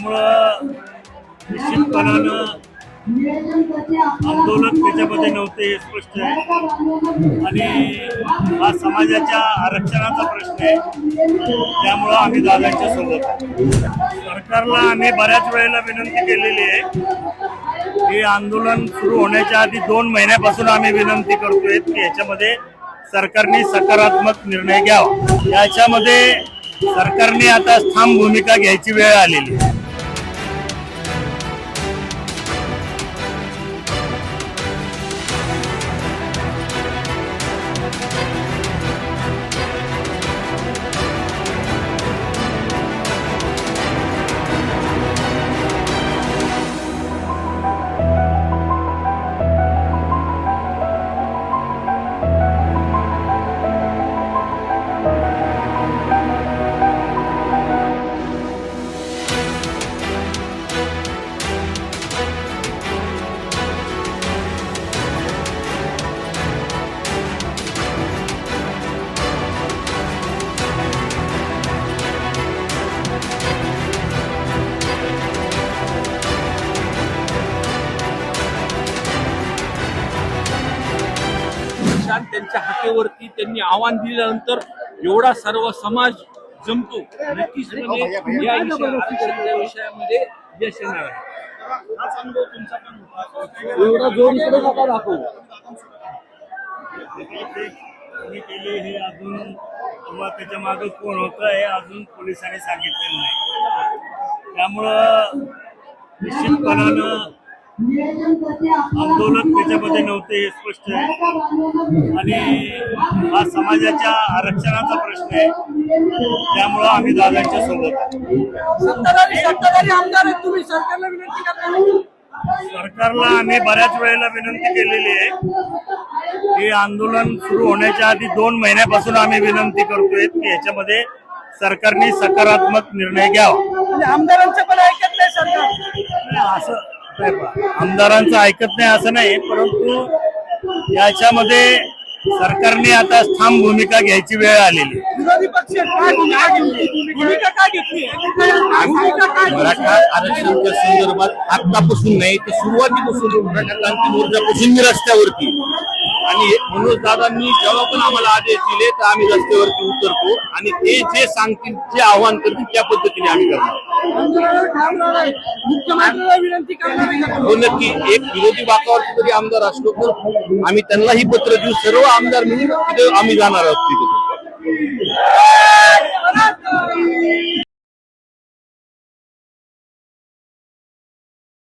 त्यामुळं निश्चितपणानं आंदोलन त्याच्यामध्ये नव्हते हे स्पष्ट आहे. आणि हा समाजाच्या आरक्षणाचा प्रश्न आहे. त्यामुळं आम्ही दादांच्या सोबत सरकारला आम्ही बऱ्याच वेळेला विनंती केलेली आहे. हे आंदोलन सुरू होण्याच्या आधी दोन महिन्यापासून आम्ही विनंती करतोय की याच्यामध्ये सरकारने सकारात्मक निर्णय घ्यावा. याच्यामध्ये सरकारने आता ठाम भूमिका घ्यायची वेळ आलेली निशाण त्यांच्या हाकेवरती त्यांनी आव्हान दिल्यानंतर एवढा सर्व समाज जमतो. नक्कीचपणे या विषया- आरक्षणाच्या विषयामध्ये यश येणार आहे. एवढा जोर इकडे नका दाखवू. कोणी केले हे अजून किंवा त्याच्यामागे कोण होतं हे अजून पोलिसांनी सांगितलेलं नाही. त्यामुळं निश्चितपणानं आंदोलन त्याच्यामध्ये नव्हते हे स्पष्ट आहे. आणि हा समाजाच्या आरक्षणाचा प्रश्न आहे. त्यामुळं आम्ही दादांच्या सोबत आहोत. सत्ताधारी सत्ताधारी आमदार आहेत तुम्ही. सरकारला विनंती सरकारला आम्ही बऱ्याच वेळेला विनंती केलेली आहे. हे आंदोलन सुरू होण्याच्या आधी दोन महिन्यापासून आम्ही विनंती करतोय की याच्यामध्ये सरकारने सकारात्मक निर्णय घ्यावा. आमदारांचं पण ऐकत नाही सरकार. असं. आमदारांचं ऐकत नाही असं नाही परंतु याच्यामध्ये सरकारने आता ठाम भूमिका घ्यायची वेळ आलेली. आहे. विरोधी पक्ष काय भूमिका घेतली? भूमिका? काय घेतली? भूमिका काय मराठा आरक्षणाच्या संदर्भात आतापासून नाही तर सुरुवातीपासून मराठा क्रांती मोर्चापासून मी रस्त्यावरती. आणि मनोज दादांनी जेव्हा पण आम्हाला आदेश दिले तर आम्ही रस्त्यावरती उतरतो आणि ते जे सांगतील जे आव्हान करतील त्या पद्धतीने आम्ही करतो हो नक्की. एक विरोधी बाकावरती जरी आमदार असलो तर आम्ही त्यांनाही पत्र देऊ. सर्व आमदार मिळून तिथे आम्ही जाणार आहोत तिथे.